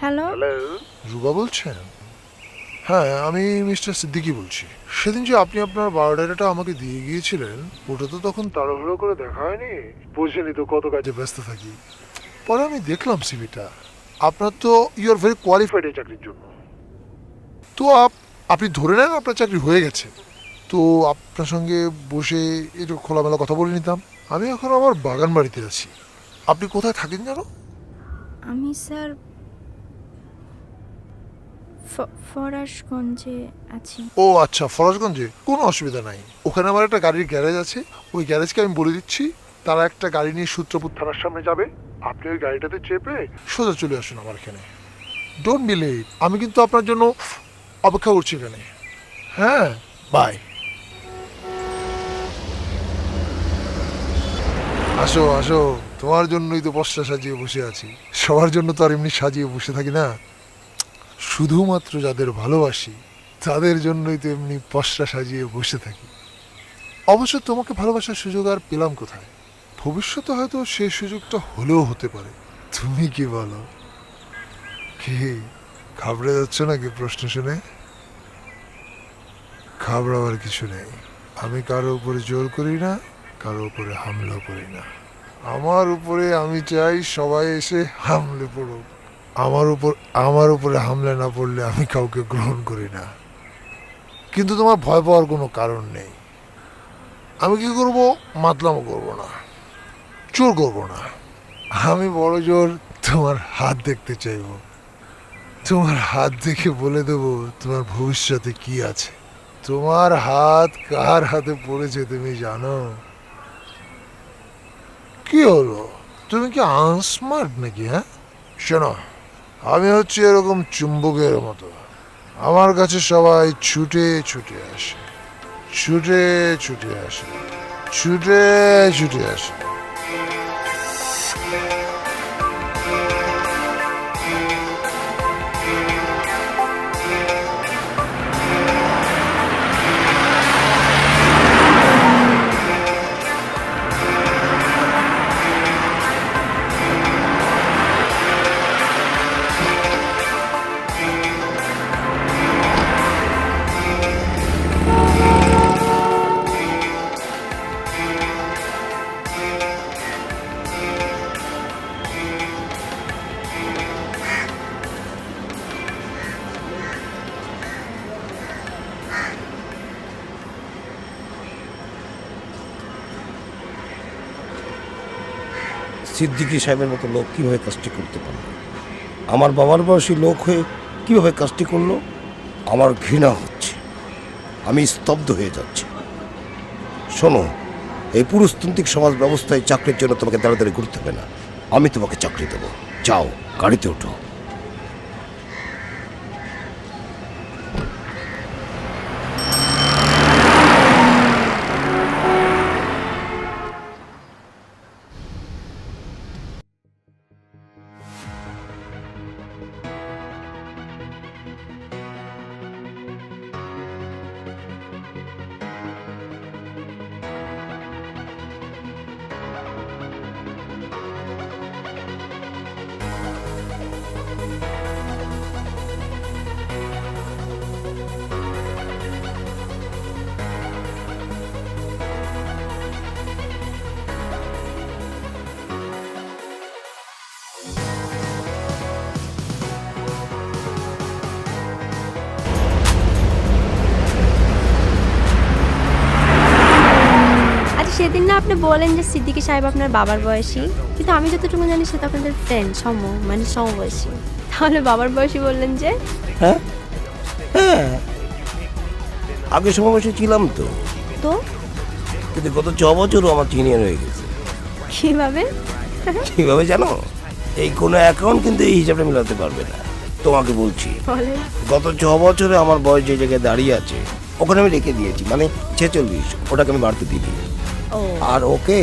Hello? Ruba বলছেন হ্যাঁ আমি মিস্টার সিদ্দিকি বলছি। সেদিন যে আপনি আপনার বায়োডাটাটা আমাকে দিয়ে গিয়েছিলেন ওটা তো তখন তাড়াহুড়ো করে দেখা হয়নি। বুঝেনি তো কত কাজে ব্যস্ত থাকি। পরে আমি দেখলাম সিভিটা। আপনার তো ইউ আর ভেরি কোয়ালিফাইড এই চাকরির জন্য। তো আপ- আপনি ধরে নেন আপনার চাকরি হয়ে গেছে। তো আপনার সঙ্গে বসে একটু খোলামেলা কথা বলে নিতাম। আমি এখন আমার বাগান বাড়িতে আছি। আপনি কোথায় থাকেন জানো? আমি স্যার ফরাসগঞ্জে আছি। ও আচ্ছা ফরাজগঞ্জে কোনো অসুবিধা নাই। ওখানে আমার একটা গাড়ির গ্যারেজ আছে। ওই গ্যারেজকে আমি বলে দিচ্ছি, তারা একটা গাড়ি নিয়ে সূত্রপুর থানার সামনে যাবে। আপনি ওই গাড়িটাতে চেপে সোজা চলে আসুন আমার এখানে। ডোন্ট বি আমি কিন্তু আপনার জন্য অপেক্ষা করছি এখানে। হ্যাঁ বাই আসো আসো। তোমার জন্যই তো বস্তা সাজিয়ে বসে আছি। সবার জন্য তো আর এমনি সাজিয়ে বসে থাকি না। শুধুমাত্র যাদের ভালোবাসি, তাদের জন্যই তো এমনি পশরা সাজিয়ে বসে থাকি। অবশ্য তোমাকে ভালোবাসার সুযোগ আর পেলাম কোথায়? ভবিষ্যতে হয়তো সেই সুযোগটা হলেও হতে পারে। তুমি কি বলো? কি, ঘাবড়ে যাচ্ছ নাকি প্রশ্ন শুনে? ঘাবড়াবার কিছু নেই। আমি কারও উপরে জোর করি না, কারও উপরে হামলা করি না। আমার উপরে আমি চাই সবাই এসে হামলে পড়ুক। আমার উপর, আমার উপরে হামলা না পড়লে আমি কাউকে গ্রহণ করি না। কিন্তু তোমার ভয় পাওয়ার কোনো কারণ নেই। আমি কি করব? মাতলামও করব না। চোর করব না। আমি বড় জোর তোমার হাত দেখতে চাইব। তোমার হাত দেখে বলে দেব, তোমার ভবিষ্যতে কি আছে? তোমার হাত কার হাতে পড়েছে তুমি জানো? কি হলো? তুমি কি আনস্মার্ট নাকি হ্যাঁ? শোনো আমি হচ্ছি এরকম চুম্বকের মতো। আমার কাছে সবাই ছুটে ছুটে আসে। ছুটে ছুটে আসে। ছুটে ছুটে আসে। সিদ্দিকী সাহেবের মতো লোক কীভাবে কাজটি করতে পারল? আমার বাবার বয়সী লোক হয়ে কীভাবে কাজটি করল? আমার ঘৃণা হচ্ছে। আমি স্তব্ধ হয়ে যাচ্ছি। শোনো, এই পুরুষতান্ত্রিক সমাজ ব্যবস্থায় চাকরির জন্য তোমাকে দাঁড়িয়ে ঘুরতে হবে না। আমি তোমাকে চাকরি দেবো। যাও, গাড়িতে ওঠো সেদিন না আপনি বলেন যে সিদ্দিকি সাহেব আপনার বাবার বয়সী কিন্তু আমি যতটুকু জানি সে তো আপনাদের ফ্রেন্ড সম মানে সমবয়সী। তাহলে বাবার বয়সী বললেন যে? হ্যাঁ হ্যাঁ। আগে সমবয়সী ছিলাম তো। তো? কিন্তু গত ছ বছরও আমার সিনিয়র হয়ে গেছে। কীভাবে? কীভাবে জানো? এই কোনো অ্যাকাউন্ট কিন্তু এই হিসাবে মেলাতে পারবে না। তোমাকে বলছি বলে গত ছ বছরে আমার বয়স যে জায়গায় দাঁড়িয়ে আছে ওখানে আমি রেখে দিয়েছি মানে ছেচল্লিশ ওটাকে আমি বাড়তে দিই ও আর ওকে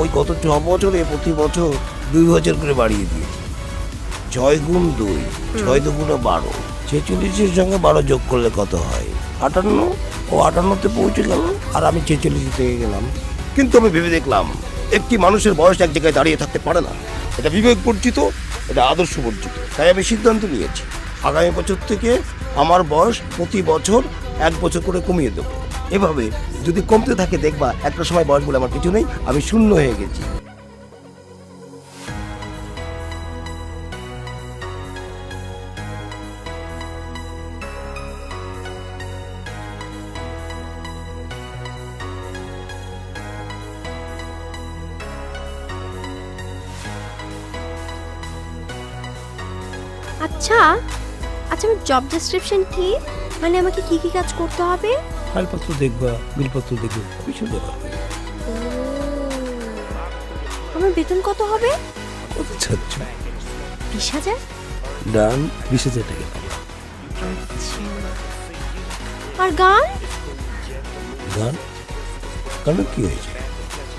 ওই গত ছ বছরে প্রতি বছর দুই বছর করে বাড়িয়ে দিয়ে ছয় গুণ দুই ছয় দুগুণে বারো। ছেচল্লিশের সঙ্গে বারো যোগ করলে কত হয়? আটান্ন? ও আটান্নতে পৌঁছে গেল আর আমি ছেচল্লিশে থেকে গেলাম। কিন্তু আমি ভেবে দেখলাম একটি মানুষের বয়স এক জায়গায় দাঁড়িয়ে থাকতে পারে না। এটা বিবেক বর্জিত এটা আদর্শ বর্জিত। তাই আমি সিদ্ধান্ত নিয়েছি আগামী বছর থেকে আমার বয়স প্রতি বছর এক বছর করে কমিয়ে দেবো। এভাবে যদি কমতে থাকে দেখবা একটা সময় বয়স বলে আমার কিছু নেই, আমি শূন্য হয়ে গেছি। আচ্ছা আচ্ছা আমার জব ডেসক্রিপশন কি? মানে আমাকে কি কি কাজ করতে হবে? ফাইলপত্র দেখবা বিলপত্র দেখবা কিছু দেবা আমার বেতন কত হবে? কত ছাড়ছ বিশ হাজার? ডান বিশ হাজার টাকা আর গান? গান? গান কি হয়েছে?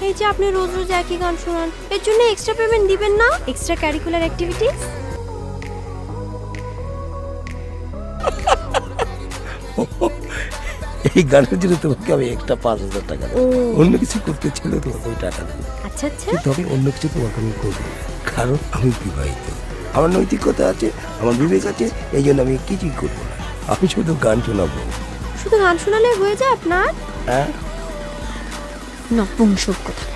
এই যে আপনি রোজ রোজ একই গান শোনান এর জন্য এক্সট্রা পেমেন্ট দিবেন না? এক্সট্রা ক্যারিকুলার অ্যাক্টিভিটিস এই গানের জন্য তোমাকে আমি একটা পাঁচ হাজার টাকা দেবো। অন্য কিছু করতে চাইলে তোমাকে আমি টাকা দেবো। আচ্ছা আচ্ছা। কিন্তু আমি অন্য কিছু তোমাকে আমি করব কারণ আমি বিবাহিত। আমার নৈতিকতা আছে আমার বিবেক আছে এই জন্য আমি কিছুই করব না। আমি শুধু গান শোনাবো। শুধু গান শোনালে হয়ে যায় আপনার? হ্যাঁ। নপুংসক কথা।